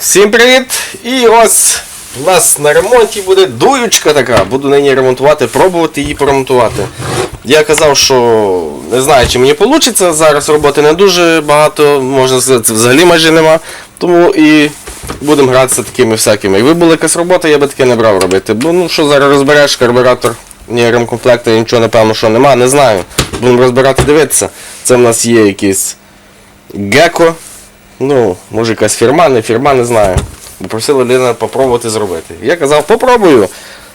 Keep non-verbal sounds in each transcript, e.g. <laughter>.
Всім привіт! І ось у нас на ремонті буде дуючка така. Буду нині ремонтувати, пробувати її поремонтувати. Я казав, що не знаю, чи мені вийде. Зараз роботи не дуже багато, можна сказати, взагалі майже нема. Тому і будемо гратися такими всякими. Якби була якась робота, я би таке не брав робити. Бо ну що зараз розбереш карбюратор, ні ремкомплекту, нічого напевно, що нема, не знаю. Будемо розбирати, дивитися. Це в нас є якийсь геко. Ну, може якась фірма, не фірма, не знаю. Бо просила людина попробувати зробити. Я казав, попробую.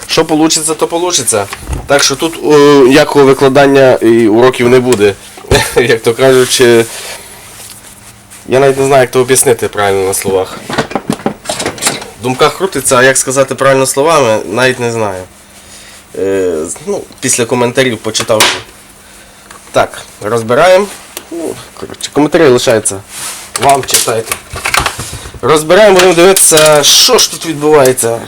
Що вийде, то вийде. Так що тут о, ніякого викладання і уроків не буде. <laughs> Як то кажуть, е, я навіть не знаю, як то об'яснити правильно на словах. В думках крутиться, а як сказати правильно словами, навіть не знаю. Е, ну, після коментарів почитавши. Так, розбираємо. Ну, коротше, коментарі лишаються. Вам читайте. Розбираємо, будемо дивитися, що ж тут відбувається.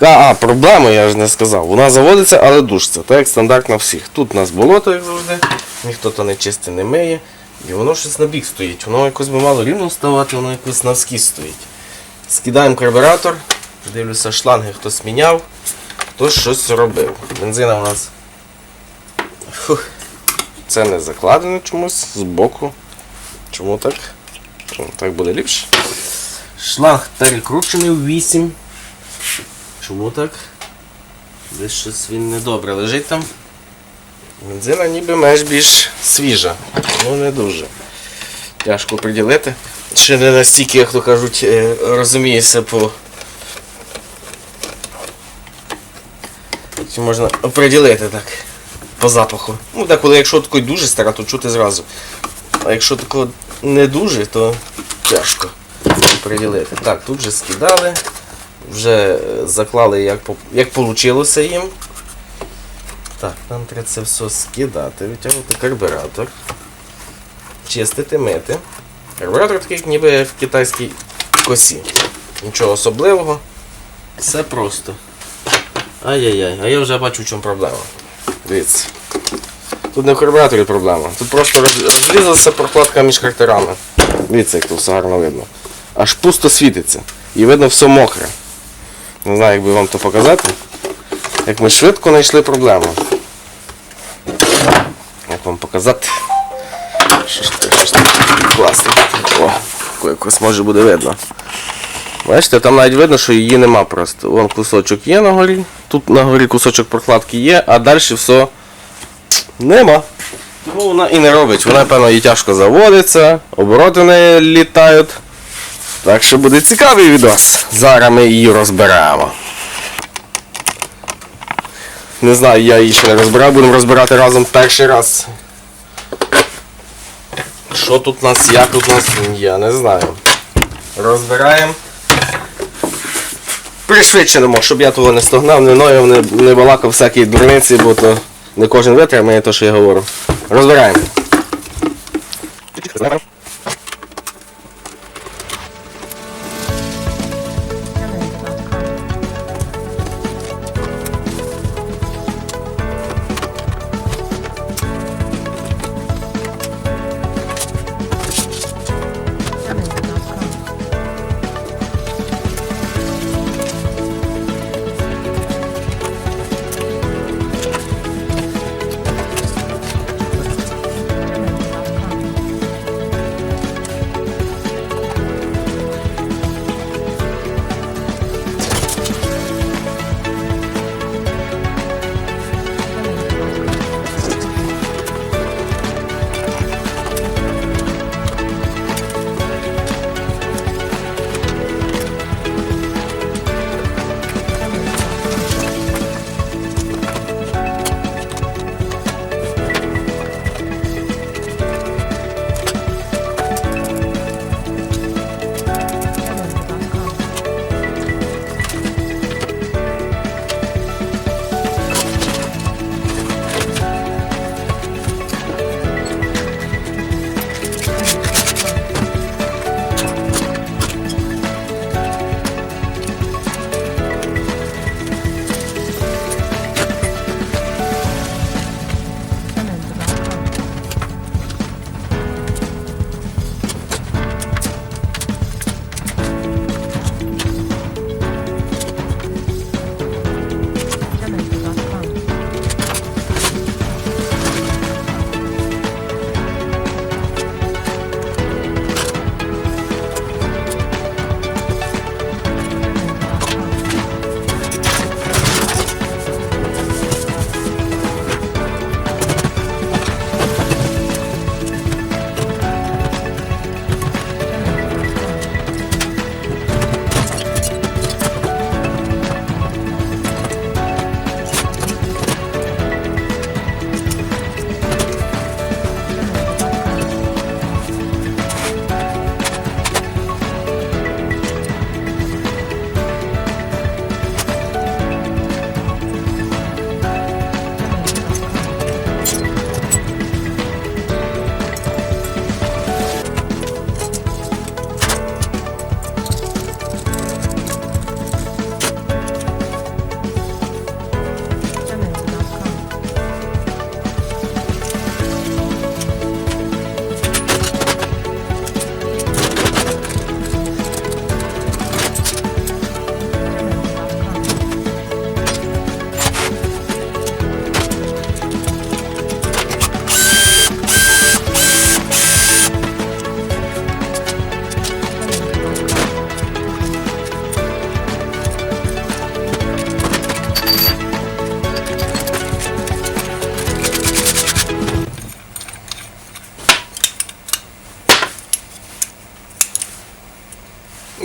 А, проблема, я ж не сказав. Вона заводиться, але душиться. Так як стандарт на всіх. Тут у нас болото, як завжди, ніхто то не чисте, не миє. І воно щось на бік стоїть. Воно якось би мало рівно ставати, воно якось навскіз стоїть. Скидаємо карбюратор. Дивлюся, шланги хтось міняв, хтось щось робив. Бензина у нас. Фух. Це не закладено чомусь збоку. Чому так? Чому так буде ліпше? Шланг перекручений в 8. Чому так? Десь щось він недобре лежить там. Бензина ніби меж більш свіжа. Ну не дуже. Тяжко приділити. Ще не настільки, як то кажуть, е, розумієшся по. Чи можна оприділити так по запаху. Ну так, коли якщо такий дуже стара, то чути зразу. А якщо тако не дуже, то тяжко приділити. Так, тут вже скидали, вже е, заклали як, як їм. Так, нам треба це все скидати, витягнути карбюратор, чистити, мити. Карбюратор такий, ніби як в китайській косі. Нічого особливого. Все просто. Ай-яй-яй, а я вже бачу, в чому проблема. Дивіться. Тут не в карбюраторі проблема. Тут просто розрізалася прокладка між картерами. Дивіться, як тут все гарно видно. Аж пусто світиться. І видно все мокре. Не знаю, як би вам то показати. Як ми швидко знайшли проблему. Як вам показати? Що ж таке, що ж? Класно. О, якось може буде видно. Бачите, там навіть видно, що її нема просто. Вон кусочок є на горі, тут на горі кусочок прокладки є, а далі все нема. Тому вона і не робить. Вона, певно, і тяжко заводиться, обороти не літають. Так що буде цікавий відос. Зараз ми її розберемо. Не знаю, я її ще не розбирав, будемо розбирати разом перший раз. Що тут у нас, як тут у нас, я не знаю. Розбираємо. Пришвидшеному, щоб я того не стогнав, не нояв, не, не балакав всякі дурниці, бо то не кожен витримає те, що я говорю. Розбираємо.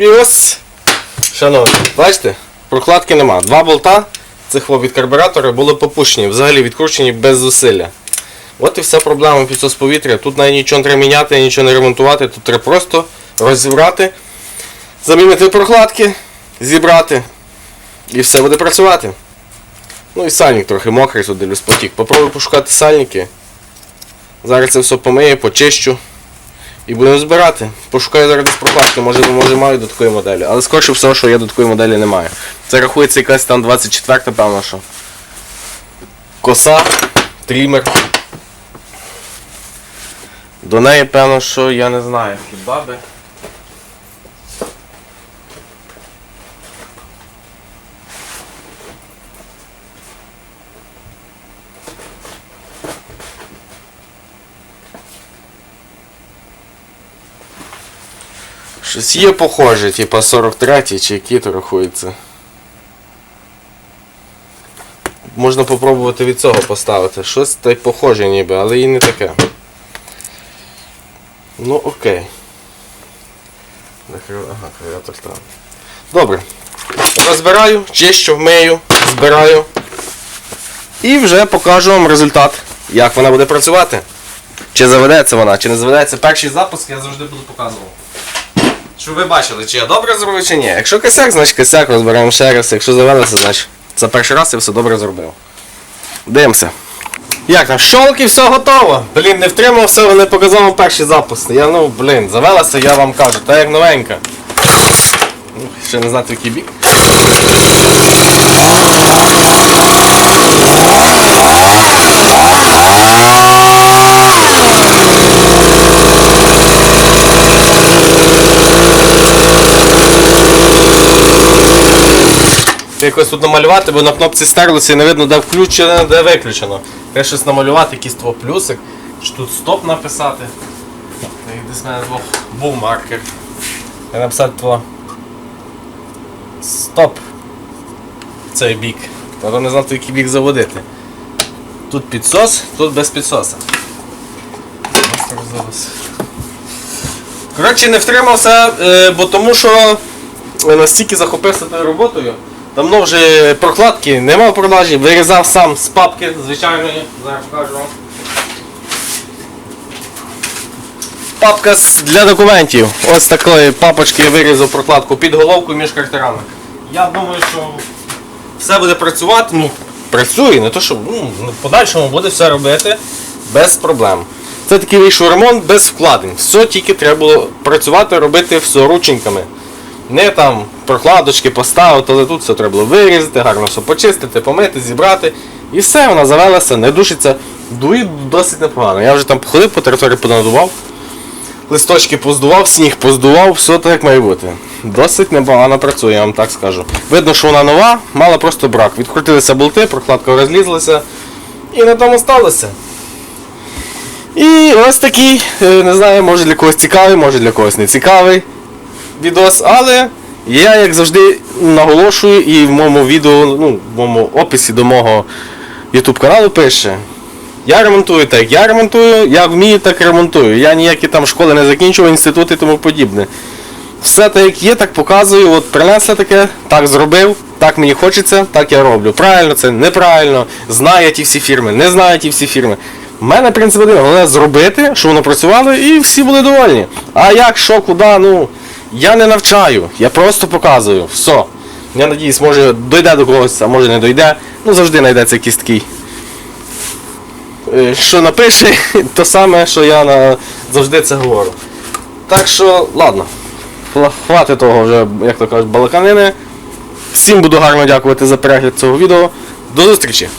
І ось, шановні, бачите, прокладки нема. Два болта цих від карбюратора були попущені, взагалі відкручені без зусилля. От і вся проблема підсос повітря. Тут навіть нічого не треба міняти, нічого не ремонтувати, тут треба просто розібрати, замінити прокладки, зібрати і все буде працювати. Ну і сальник трохи мокрий, тут дивлюсь потік. Попробую пошукати сальники. Зараз це все помию, почищу. І будемо збирати. Пошукаю зараз десь прокладки, може, може маю до такої моделі. Але скоріше всього, що я до такої моделі не маю. Це рахується якась там 24, певно, що. Коса, трімер. До неї, певно, що я не знаю. Хіба би. Щось є похоже, типа 43 чи які то рахується. Можна попробувати від цього поставити. Щось та й похоже ніби, але і не таке. Ну окей. Ага, клавіатор там. Добре. Розбираю, чищу, вмию, збираю. І вже покажу вам результат, як вона буде працювати. Чи заведеться вона, чи не заведеться. Перший запуск я завжди буду показувати. Щоб ви бачили, чи я добре зробив, чи ні. Якщо косяк, значить косяк, розберемо ще раз. Якщо завелося, значить це перший раз я все добре зробив. Дивимося. Як там, щолки, все готово. Блін, не втримався, не показав вам перші запуски. Я ну, блін, завелася, я вам кажу, та як новенька. Ще не знати, який бік. Якось тут намалювати, бо на кнопці стерлося і не видно, де включено, де виключено. Треба щось намалювати, якийсь твого плюсик, чи тут стоп написати. Й Десь в мене двох був маркер. Я написати тво. Стоп. Цей бік. Треба не знати, який бік заводити. Тут підсос, тут без підсоса. Коротше, не втримався, е, бо тому що е, настільки захопився тою роботою. Давно вже прокладки нема в продажі, вирізав сам з папки звичайної, зараз покажу вам. Папка для документів. Ось такої папочки я вирізав прокладку під головку між картерами. Я думаю, що все буде працювати. Ну, працює, не то що ну, в подальшому буде все робити без проблем. Це такий вийшов ремонт без вкладень. Все тільки треба було працювати, робити все рученьками. Не там прокладочки поставити, але тут все треба було вирізати, гарно все почистити, помити, зібрати. І все, вона завелася, не душиться, дує досить непогано. Я вже там походив по території понадував, листочки поздував, сніг поздував, все так як має бути. Досить непогано працює, я вам так скажу. Видно, що вона нова, мала просто брак. Відкрутилися болти, прокладка розлізлася і на тому сталося. І ось такий, е, не знаю, може для когось цікавий, може для когось не цікавий відос, але я, як завжди, наголошую і в моєму відео, ну, в моєму описі до мого YouTube каналу пише. Я ремонтую так, я ремонтую, я вмію, так ремонтую. Я ніякі там школи не закінчував, інститути і тому подібне. Все так як є, так показую, от принесли таке, так зробив, так мені хочеться, так я роблю. Правильно це, неправильно, знаю ті всі фірми, не знаю ті всі фірми. У мене принцип один, головне зробити, щоб воно працювало і всі були довольні. А як, що, куди, ну, я не навчаю, я просто показую. Все. Я надіюсь, може дойде до когось, а може не дойде. Ну завжди знайдеться якийсь такий. е, Що напише, <laughs> то саме, що я на... завжди це говорю. Так що, ладно. Хватить того вже, як то кажуть, балаканини. Всім буду гарно дякувати за перегляд цього відео. До зустрічі!